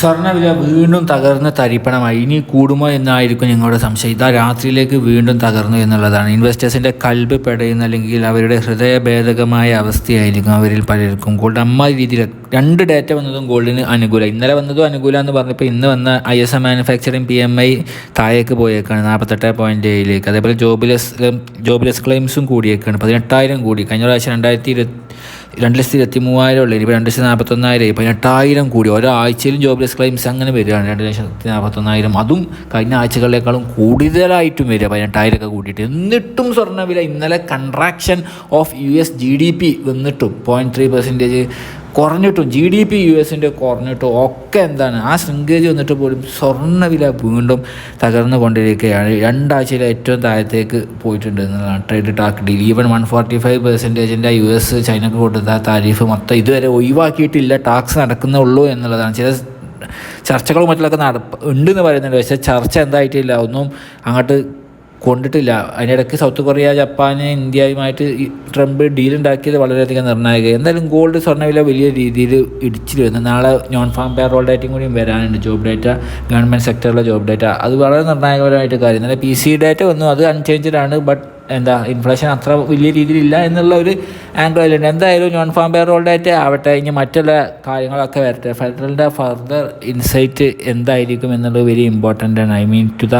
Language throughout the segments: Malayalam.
സ്വർണവില വീണ്ടും തകർന്ന് തരിപ്പണമായി. ഇനി കൂടുമോ എന്നായിരിക്കും ഞങ്ങളുടെ സംശയം. ഇതാ രാത്രിയിലേക്ക് വീണ്ടും തകർന്നു എന്നുള്ളതാണ്. ഇൻവെസ്റ്റേഴ്സിന്റെ കൽബ് പെടയുന്ന അല്ലെങ്കിൽ അവരുടെ ഹൃദയഭേദകമായ അവസ്ഥയായിരിക്കും അവരിൽ പലർക്കും. ഗോൾഡ് അമ്മ രീതിയിൽ രണ്ട് ഡേറ്റ വന്നതും ഗോൾഡിന് അനുകൂല ഇന്നലെ വന്നതും അനുകൂല എന്ന് പറഞ്ഞപ്പോൾ ഇന്ന് വന്ന I S M manufacturing P M I താഴേക്ക് പോയേക്കാണ്. നാൽപ്പത്തെട്ട് പോയിന്റ് ഏഴിലേക്ക്. അതേപോലെ ജോബിലെസ് ജോബിലെസ് ക്ലെയിംസും കൂടിയേക്കാണ്. പതിനെട്ടായിരം കൂടി. കഴിഞ്ഞ പ്രാവശ്യം രണ്ടായിരത്തി ഇരുപത്തി രണ്ട് ലക്ഷത്തി ഇരുപത്തി മൂവായിരം ഉള്ളത് ഇപ്പോൾ രണ്ട് ലക്ഷത്തി നാൽപ്പത്തൊന്നായിരം പതിനെട്ടായിരം കൂടി. ഒരാഴ്ചയിലും ജോബ്ലെസ് ക്ലെയിംസ് അങ്ങനെ വരികയാണ്. രണ്ട് ലക്ഷത്തി നാൽപ്പത്തൊന്നായിരം അതും കഴിഞ്ഞ ആഴ്ചകളിലേക്കാളും കൂടുതലായിട്ടും വരിക. പതിനെട്ടായിരമൊക്കെ കൂട്ടിയിട്ട് എന്നിട്ടും സ്വർണവില ഇന്നലെ contraction of U S G D P വന്നിട്ടും. പോയിന്റ് ത്രീ പെർസെന്റേജ് കുറഞ്ഞിട്ടും ജി ഡി പി യു എസിന്റെ കുറഞ്ഞിട്ടും ഒക്കെ എന്താണ് ആ ശൃംഗേജ് വന്നിട്ട് പോലും സ്വർണവില വീണ്ടും തകർന്നു കൊണ്ടിരിക്കുകയാണ്. രണ്ടാഴ്ചയിൽ ഏറ്റവും താഴത്തേക്ക് പോയിട്ടുണ്ട് എന്നതാണ് trade talk deal even one forty five പെർസെന്റേജിന്റെ U S ചൈനക്ക് കൊടുത്ത താരിഫ് മൊത്തം ഇതുവരെ ഒഴിവാക്കിയിട്ടില്ല. ടാക്സ് നടക്കുന്നുള്ളൂ എന്നുള്ളതാണ്. ചില ചർച്ചകളും മറ്റുള്ളതൊക്കെ നട ഉണ്ടെന്ന് പറയുന്നുണ്ട്. പക്ഷേ ചർച്ച എന്തായിട്ടില്ല. ഒന്നും അങ്ങോട്ട് കൊണ്ടിട്ടില്ല. അതിനിടയ്ക്ക് സൗത്ത് കൊറിയ ജപ്പാൻ ഇന്ത്യയുമായിട്ട് ട്രംപ് ഡീൽ ഉണ്ടാക്കിയത് വളരെയധികം നിർണായകം എന്തായാലും ഗോൾഡ് സ്വർണവില വലിയ രീതിയിൽ ഇടിച്ചിട്ട് വരുന്നു. നാളെ നോൺ ഫാം പേറോൾ ഡേറ്റയും കൂടിയും വരാനുണ്ട്. ജോബ് ഡേറ്റ ഗവൺമെന്റ് സെക്ടറിലെ ജോബ് ഡേറ്റ അത് വളരെ നിർണായകപരമായിട്ട് കാര്യം. നല്ല പി സി ഡേറ്റ വന്നു അത് അൺചേഞ്ച്ഡ് ആണ്. ബട്ട് എന്താ ഇൻഫ്ലേഷൻ അത്ര വലിയ രീതിയിലില്ല എന്നുള്ള ഒരു ആംഗിൾ അതിലുണ്ട് എന്തായാലും നോൺ ഫാം പേറോൾ ഡേറ്റ ആവട്ടെ. ഇനി മറ്റുള്ള കാര്യങ്ങളൊക്കെ വരട്ടെ. ഫെഡറലിന്റെ ഫർദർ ഇൻസൈറ്റ് എന്തായിരിക്കും എന്നുള്ളത് വെരി ഇമ്പോർട്ടന്റ് ആണ്. I mean to the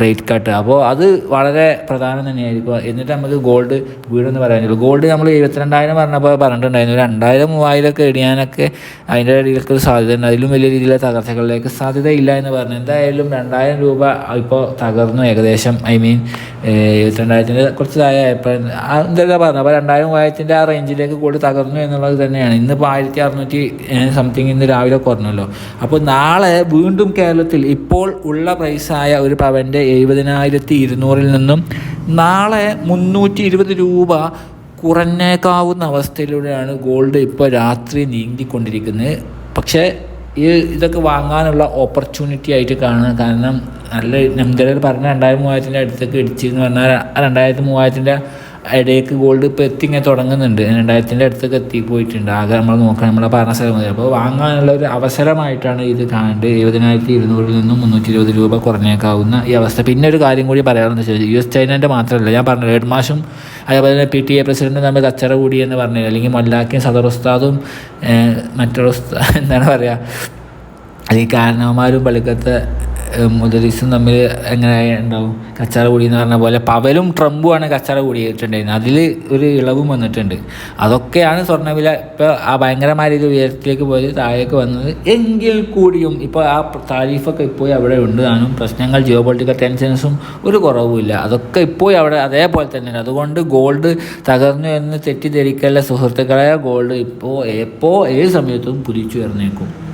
rate cut അപ്പോൾ അത് വളരെ പ്രധാനം തന്നെയായിരിക്കും. എന്നിട്ട് നമുക്ക് ഗോൾഡ് വീടെന്ന് പറയാനുള്ളൂ ഗോൾഡ് നമ്മൾ എഴുപത്തിരണ്ടായിരം പറഞ്ഞപ്പോൾ പറഞ്ഞിട്ടുണ്ടായിരുന്നു. രണ്ടായിരം മൂവായിരമൊക്കെ ഇടിയാനൊക്കെ അതിന്റെ ഇടയിലൊക്കെ ഒരു സാധ്യത ഉണ്ട് അതിലും വലിയ രീതിയിലുള്ള തകർച്ചകളിലേക്ക് സാധ്യതയില്ല എന്ന് പറഞ്ഞു. എന്തായാലും രണ്ടായിരം രൂപ ഇപ്പോൾ തകർന്നു ഏകദേശം. ഐ മീൻ എഴുപത്തിരണ്ടായിരത്തിന്റെ കുറച്ച് താഴെ ഇപ്പോൾ എന്തൊക്കെ പറഞ്ഞു? അപ്പോൾ രണ്ടായിരം മൂവായിരത്തിന്റെ ആ റേഞ്ചിലേക്ക് കൂടി തകർന്നു എന്നുള്ളത് തന്നെയാണ്. ഇന്നിപ്പോൾ ആയിരത്തി അറുന്നൂറ്റി സംതിങ് ഇന്ന് രാവിലെ കുറഞ്ഞല്ലോ. അപ്പോൾ നാളെ വീണ്ടും കേരളത്തിൽ ഇപ്പോൾ ഉള്ള പ്രൈസായ ഒരു പവന്റെ എഴുപതിനായിരത്തി ഇരുന്നൂറിൽ നിന്നും നാളെ മുന്നൂറ്റി ഇരുപത് രൂപ കുറഞ്ഞേക്കാവുന്ന അവസ്ഥയിലൂടെയാണ് ഗോൾഡ് ഇപ്പോൾ രാത്രി നീങ്ങിക്കൊണ്ടിരിക്കുന്നത് പക്ഷേ ഈ ഇതൊക്കെ വാങ്ങാനുള്ള ഓപ്പർച്യൂണിറ്റി ആയിട്ട് കാണുക. കാരണം നല്ല നമ്മുടെ പറഞ്ഞ രണ്ടായിരം മൂവായിരത്തിന്റെ അടുത്തേക്ക് ഇടിച്ചെന്ന് പറഞ്ഞാൽ ആ രണ്ടായിരത്തി മൂവായിരത്തിന്റെ ഇടയ്ക്ക് ഗോൾഡ് ഇപ്പോൾ എത്തി ഇങ്ങനെ തുടങ്ങുന്നുണ്ട്. രണ്ടായിരത്തിന്റെ അടുത്തേക്ക് എത്തി പോയിട്ടുണ്ട്. ആകെ നമ്മൾ നോക്കുക നമ്മളെ പറഞ്ഞ സ്ഥലം മതി. അപ്പോൾ വാങ്ങാനുള്ള ഒരു അവസരമായിട്ടാണ് ഇത് കാണേണ്ടത്. എഴുപതിനായിരത്തി ഇരുന്നൂറിൽ നിന്നും മുന്നൂറ്റി ഇരുപത് രൂപ കുറഞ്ഞേക്കാവുന്ന ഈ അവസ്ഥ. പിന്നെ ഒരു കാര്യം കൂടി പറയാമെന്ന് വെച്ചാൽ യു എസ് ചൈനേന്റെ മാത്രമല്ല ഞാൻ പറഞ്ഞു ഏഴ് മാസം അതേപോലെ തന്നെ പി ടി എ പ്രസിഡന്റ് തമ്മിൽ കച്ചറ കൂടി എന്ന് പറഞ്ഞു. അല്ലെങ്കിൽ മൊല്ലാക്കിയും സദർ ഉസ്താദും മറ്റൊരു എന്താണ് പറയുക അല്ലെങ്കിൽ കാരണവന്മാരും പള്ളിക്കത്തെ മുദരീസും തമ്മിൽ എങ്ങനെ ഉണ്ടാവും? കച്ചറ കൂടി എന്ന് പറഞ്ഞ പോലെ പവലും ട്രംപുമാണ് കച്ചറ കൂടിയിട്ടുണ്ടായിരുന്നത് അതിൽ ഒരു ഇളവും വന്നിട്ടുണ്ട്. അതൊക്കെയാണ് സ്വർണവില. ഇപ്പോൾ ആ ഭയങ്കരമായ രീതിയിൽ ഉയരത്തിലേക്ക് പോയത് താഴേക്ക് വന്നത്. എങ്കിൽ കൂടിയും ഇപ്പോൾ ആ താരീഫൊക്കെ ഇപ്പോൾ അവിടെ ഉണ്ട്. താനും പ്രശ്നങ്ങൾ ജിയോ പൊളിറ്റിക്കൽ ടെൻഷൻസും ഒരു കുറവുമില്ല അതൊക്കെ ഇപ്പോൾ അവിടെ അതേപോലെ തന്നെയാണ് അതുകൊണ്ട് ഗോൾഡ് തകർന്നു എന്ന് തെറ്റിദ്ധരിക്കല്ല സുഹൃത്തുക്കളെ ഗോൾഡ് ഇപ്പോൾ എപ്പോൾ ഏത് സമയത്തും കുതിച്ചു വരുന്നേക്കും